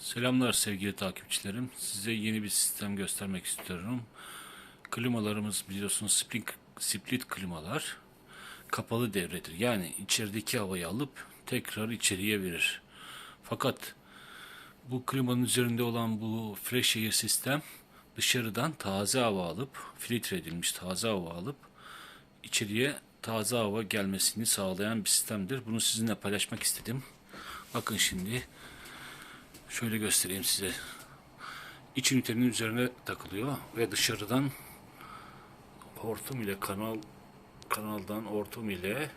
Selamlar sevgili takipçilerim. Size yeni bir sistem göstermek istiyorum. Klimalarımız biliyorsunuz split, split klimalar kapalı devredir. Yani içerideki havayı alıp tekrar içeriye verir. Fakat bu klimanın üzerinde olan bu fresh air sistem dışarıdan taze hava alıp filtre edilmiş taze hava alıp içeriye taze hava gelmesini sağlayan bir sistemdir. Bunu sizinle paylaşmak istedim. Bakın şimdi Şöyle göstereyim size. İç ünitenin üzerine takılıyor ve dışarıdan hortum ile kanal kanaldan hortum ile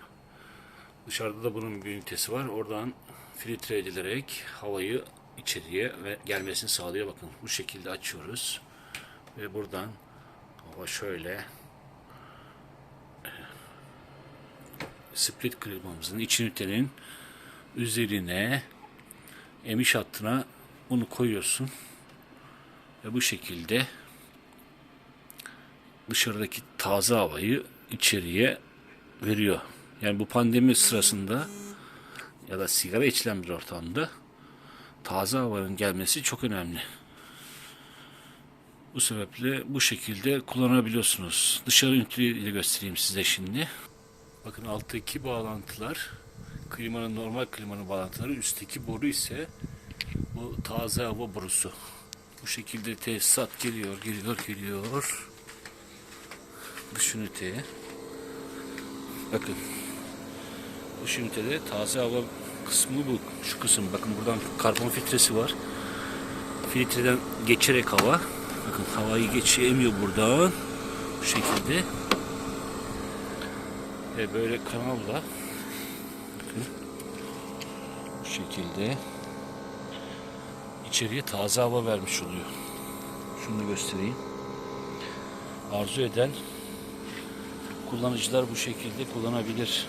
dışarıda da bunun bir ünitesi var. Oradan filtre edilerek havayı içeriye ve gelmesini sağlıyor. Bakın bu şekilde açıyoruz. Ve buradan hava şöyle split klimamızın iç ünitenin üzerine emiş hattına bunu koyuyorsun ve bu şekilde dışarıdaki taze havayı içeriye veriyor. Yani bu pandemi sırasında ya da sigara içilen bir ortamda taze havanın gelmesi çok önemli. Bu sebeple bu şekilde kullanabiliyorsunuz. Dışarı üniteyi de göstereyim size şimdi. Bakın alttaki bağlantılar klimanın normal klimanın bağlantıları üstteki boru ise bu taze hava borusu. Bu şekilde tesisat geliyor, geliyor, geliyor. Dış üniteye. Bakın. Dış ünitede taze hava kısmı bu. Şu kısım. Bakın buradan karbon filtresi var. Filtreden geçerek hava. Bakın havayı geçemiyor buradan. Bu şekilde. Ve böyle kanalla bu şekilde içeriye taze hava vermiş oluyor. Şunu göstereyim. Arzu eden kullanıcılar bu şekilde kullanabilir.